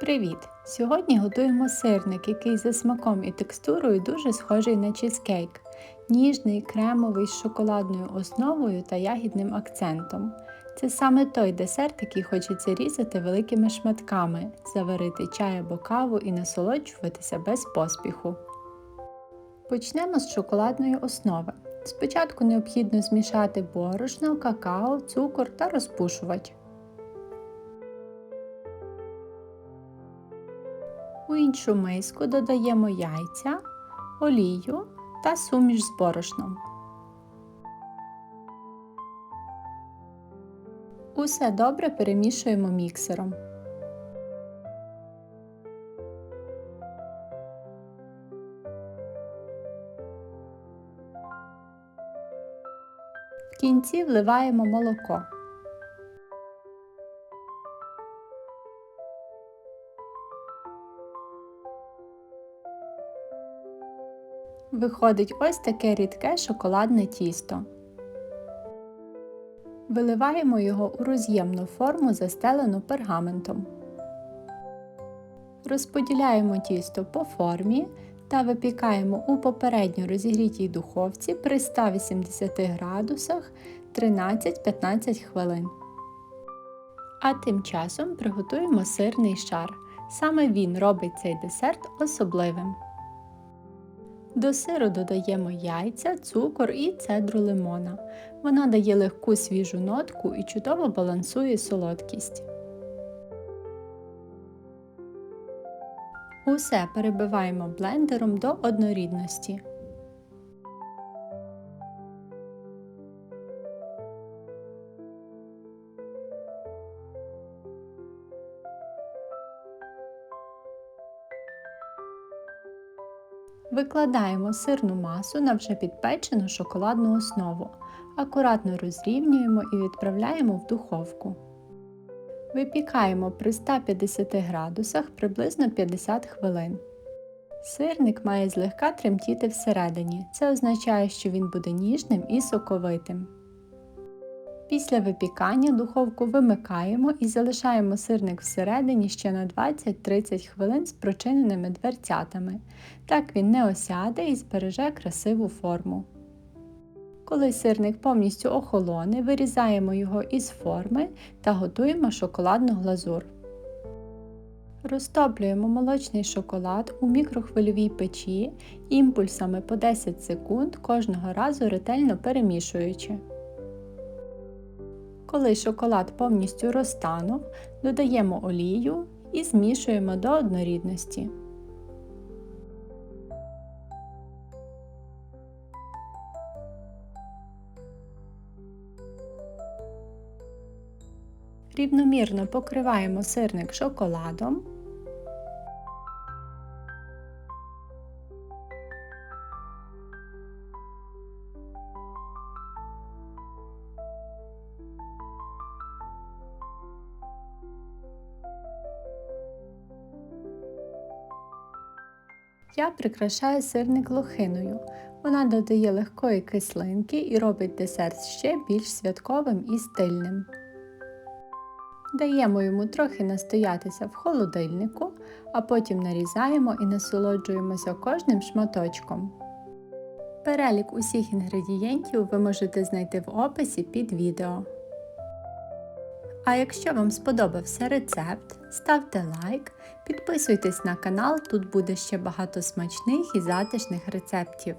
Привіт! Сьогодні готуємо сирник, який за смаком і текстурою дуже схожий на чизкейк. Ніжний, кремовий з шоколадною основою та ягідним акцентом. Це саме той десерт, який хочеться різати великими шматками, заварити чай або каву і насолоджуватися без поспіху. Почнемо з шоколадної основи. Спочатку необхідно змішати борошно, какао, цукор та розпушувач. У іншу миску додаємо яйця, олію та суміш з борошном. Усе добре перемішуємо міксером. В кінці вливаємо молоко. Виходить ось таке рідке шоколадне тісто. Виливаємо його у роз'ємну форму, застелену пергаментом. Розподіляємо тісто по формі та випікаємо у попередньо розігрітій духовці при 180 градусах 13-15 хвилин. А тим часом приготуємо сирний шар. Саме він робить цей десерт особливим. До сиру додаємо яйця, цукор і цедру лимона. Вона дає легку свіжу нотку і чудово балансує солодкість. Усе перебиваємо блендером до однорідності. Викладаємо сирну масу на вже підпечену шоколадну основу. Акуратно розрівнюємо і відправляємо в духовку. Випікаємо при 150 градусах приблизно 50 хвилин. Сирник має злегка тремтіти всередині. Це означає, що він буде ніжним і соковитим. Після випікання духовку вимикаємо і залишаємо сирник всередині ще на 20-30 хвилин з прочиненими дверцятами. Так він не осяде і збереже красиву форму. Коли сирник повністю охолоне, вирізаємо його із форми та готуємо шоколадну глазур. Розтоплюємо молочний шоколад у мікрохвильовій печі імпульсами по 10 секунд кожного разу ретельно перемішуючи. Коли шоколад повністю розтанув, додаємо олію і змішуємо до однорідності. Рівномірно покриваємо сирник шоколадом. Я прикрашаю сирник лохиною. Вона додає легкої кислинки і робить десерт ще більш святковим і стильним. Даємо йому трохи настоятися в холодильнику, а потім нарізаємо і насолоджуємося кожним шматочком. Перелік усіх інгредієнтів ви можете знайти в описі під відео. А якщо вам сподобався рецепт, ставте лайк, підписуйтесь на канал, тут буде ще багато смачних і затишних рецептів.